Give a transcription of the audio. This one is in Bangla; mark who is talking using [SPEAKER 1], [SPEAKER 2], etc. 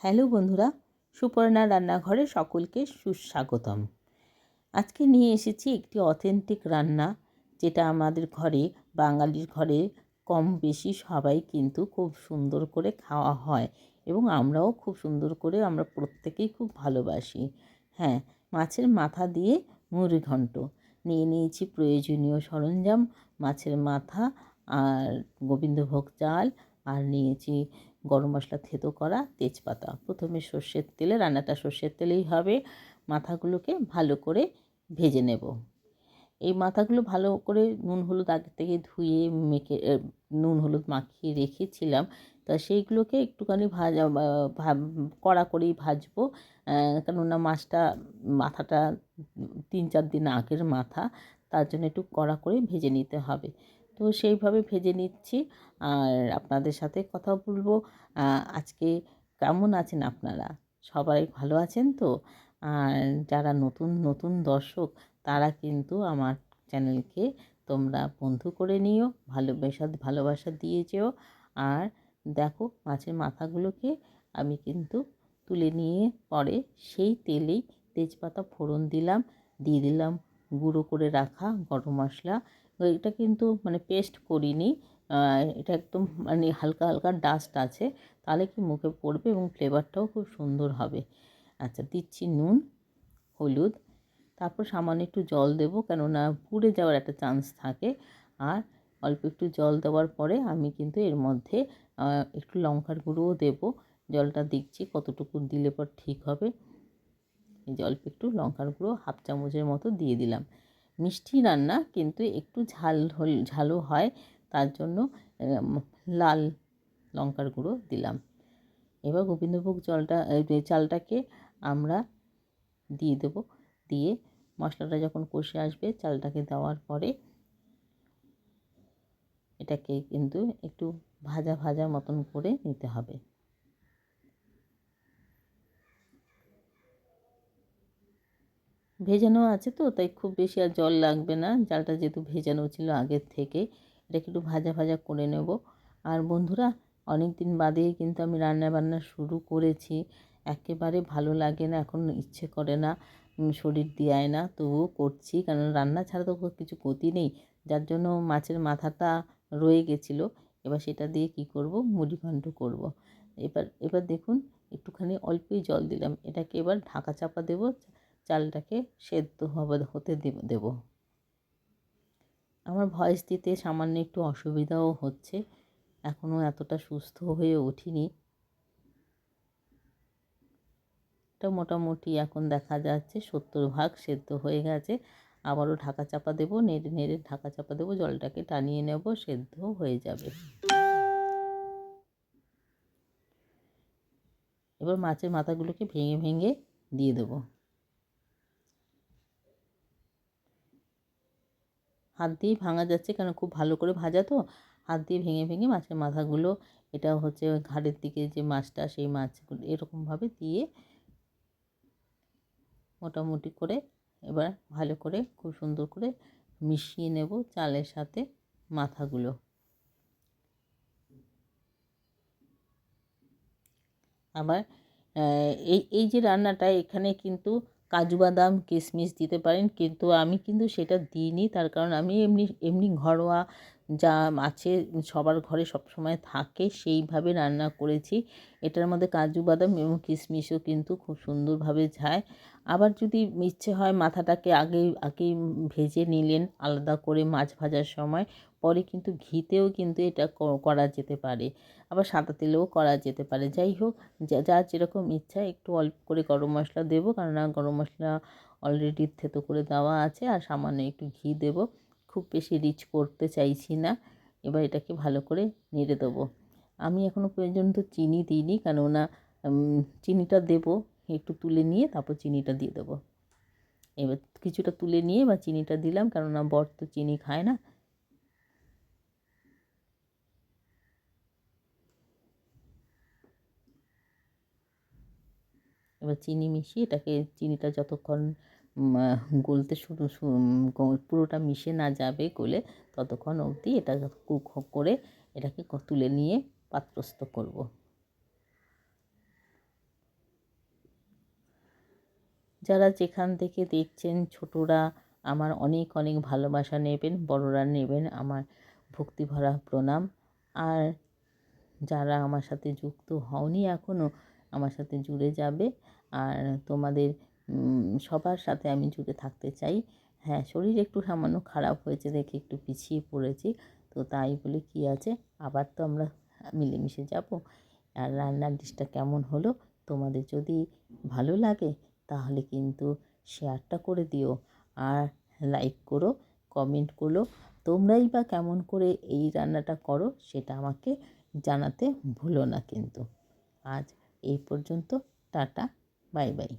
[SPEAKER 1] হ্যালো বন্ধুরা সুপর্ণা রান্নাঘরে সকলকে সুস্বাগতম। আজকে নিয়ে এসেছি একটি অথেন্টিক রান্না, যেটা আমাদের ঘরে, বাঙালির ঘরে কম বেশি সবাই কিন্তু খুব সুন্দর করে খাওয়া হয় এবং আমরাও খুব সুন্দর করে আমরা প্রত্যেকেই খুব ভালোবাসি। হ্যাঁ মাছের মাথা দিয়ে মুড়ি ঘন্ট। নিয়ে নিয়েছি প্রয়োজনীয় সরঞ্জাম, মাছের মাথা আর গোবিন্দভোগ চাল, আর নিয়েছি গরম মশলা থেতো করা তেজপাতা। প্রথমে সর্ষের তেলে, রান্নাটা সর্ষের তেলেই হবে। মাথাগুলোকে ভালো করে ভেজে নেব। এই মাথাগুলো ভালো করে নুন হলুদ আগে থেকে ধুয়ে মেখে নুন হলুদ মাখিয়ে রেখেছিলাম। তা সেইগুলোকে একটুখানি ভাজা কড়া করেই ভাজবো। কেননা মাছটা, মাথাটা তিন চার দিন আগের মাথা, তার জন্য একটু কড়া করে ভেজে নিতে হবে। তো সেইভাবে ভেজে নিচ্ছি। আর আপনাদের সাথে কথা বলব। আজকে কেমন আছেন আপনারা? সবাই ভালো আছেন তো? আর যারা নতুন নতুন দর্শক, তারা কিন্তু আমার চ্যানেলকে তোমরা বন্ধু করে নিও, ভালোবাসা ভালোবাসা দিয়ে যেও। আর দেখো, মাছের মাথাগুলোকে আমি কিন্তু তুলে নিয়ে পরে সেই তেলেই তেজপাতা ফোড়ন দিলাম, দিয়ে দিলাম গুঁড়ো করে রাখা গরম মশলা এটা কিন্তু মানে পেস্ট করিনি। এটা একদম মানে হালকা হালকা ডাস্ট আছে। তাহলে কি মুখে পড়বে এবং ফ্লেভারটাও খুব সুন্দর হবে। আচ্ছা দিচ্ছি নুন, হলুদ। তারপর সামান্য একটু জল দেবো কেননা পুড়ে যাওয়ার একটা চান্স থাকে। আর অল্প একটু জল দেওয়ার পরে আমি কিন্তু এর মধ্যে একটু লঙ্কার গুঁড়োও দেবো। জলটা দেখছি কতটুকু দিলে পর ঠিক হবে। এই যে একটু লঙ্কার গুঁড়ো, হাফ চামচের মতো দিয়ে দিলাম। মিষ্টি রান্না কিন্তু একটু ঝাল ঝালও হয়। তার জন্য লাল লঙ্কার গুঁড়ো দিলাম। এবার গোবিন্দভোগ জলটা চালটাকে আমরা দিয়ে দেব। দিয়ে মশলাটা যখন কষে আসবে, চালটাকে দেওয়ার পরে এটাকে কিন্তু একটু ভাজা ভাজা মতন করে নিতে হবে। ভেজানো আছে তো, তাই খুব বেশি আর জল লাগবে না। চালটা যেহেতু ভেজানো ছিল আগের থেকে, এটাকে একটু ভাজা ভাজা করে নেব। আর বন্ধুরা অনেক দিন বাদেই কিন্তু আমি রান্না বান্না শুরু করেছি। একেবারে ভালো লাগে না, এখন ইচ্ছে করে না শরীর দেয় না, তবুও করছি। কারণ রান্না ছাড়া তো কিছু গতি নেই। যার জন্য মাছের মাথাটা রয়ে গেছিল, এবার সেটা দিয়ে কি করব? মুড়ি ঘন্ট করব। এবার এবার দেখুন, একটুখানি অল্পই জল দিলাম। এটাকে এবার ঢাকা চাপা দেবো। চালটাকে সেদ্ধ হবে, হতে দেব আমার ভয়েস দিতে সামান্য একটু অসুবিধাও হচ্ছে। এখনও এতটা সুস্থ হয়ে উঠিনি। এটা মোটামুটি এখন দেখা যাচ্ছে সত্তর ভাগ সেদ্ধ হয়ে গেছে। আবারও ঢাকা চাপা দেবো, নেড়ে নেড়ে ঢাকা চাপা দেবো, জলটাকে টানিয়ে নেব, সেদ্ধ হয়ে যাবে। এবার মাছের মাথাগুলোকে ভেঙে ভেঙে দিয়ে দেবো। হাত দিয়েই ভাঙা যাচ্ছে কেন? খুব ভালো করে ভাজা তো। হাত দিয়ে ভেঙে ভেঙে মাছের মাথাগুলো এটা হচ্ছে ঘাড়ের দিকে যে মাছটা, সেই মাছগুলো এরকমভাবে দিয়ে মোটামুটি করে এবার ভালো করে, খুব সুন্দর করে মিশিয়ে নেব চালের সাথে মাথাগুলো। আবার এই এই যে রান্নাটা এখানে কিন্তু কাজু বাদাম কিশমিশ দিতে পারেন। কিন্তু আমি কিন্তু সেটা দিইনি। তার কারণ আমি এমনি এমনি ঘরোয়া যা আছে সবার ঘরে সব সময় থাকে, সেইভাবে রান্না করেছি। এটার মধ্যে কাজু বাদাম এবং কিশমিশও কিন্তু খুব সুন্দরভাবে যায়। আবার যদি ইচ্ছে হয় মাথাটাকে আগে আগেই ভেজে নিলেন আলাদা করে মাছ ভাজার সময় পরে কিন্তু ঘিতেও কিন্তু এটা করা যেতে পারে। আবার সাদা তেলেও করা যেতে পারে। যাই হোক, যা যার যেরকম ইচ্ছা একটু অল্প করে গরম মশলা দেবো। কেননা গরম মশলা অলরেডি থেতো করে দেওয়া আছে আর সামান্য একটু ঘি দেব। খুব বেশি রিচ করতে চাইছি না। এবার এটাকে ভালো করে নেড়ে দেবো। আমি এখনও পর্যন্ত চিনি দিইনি, কেননা চিনিটা দেবো। একটু তুলে নিয়ে তারপর চিনিটা দিয়ে দেবো। এবার কিছুটা তুলে নিয়ে বা চিনিটা দিলাম, কেননা বর তো চিনি খায় না। এবার চিনি মিশিয়ে এটাকে চিনিটা যতক্ষণ গলতে শুরু পুরোটা মিশে না যাবে গলে, ততক্ষণ অবধি এটা কুক করে এটাকে তুলে নিয়ে পাত্রস্থ করব। যারা যেখান থেকে দেখছেন ছোটরা, আমার অনেক অনেক ভালোবাসা নেবেন, বড়রা নেবেন আমার ভক্তিভরা প্রণাম। আর যারা আমার সাথে যুক্ত হওনি এখনও আমার সাথে জুড়ে যাবে। আর তোমাদের সবার সাথে আমি জুড়ে থাকতে চাই। হ্যাঁ শরীর একটু সামান্য খারাপ হয়েছে দেখে একটু পিছিয়ে পড়েছি। তো তাই বলে কী আছে, আবার তো আমরা মিলেমিশে যাব। আর রান্নার ডিশটা কেমন হলো, তোমাদের যদি ভালো লাগে তাহলে কিন্তু শেয়ারটা করে দিও। আর লাইক করো, কমেন্ট করো, তোমরাই বা কেমন করে এই রান্নাটা করো সেটা আমাকে জানাতে ভুলো না কিন্তু। আজ এই পর্যন্ত টাটা বাই বাই।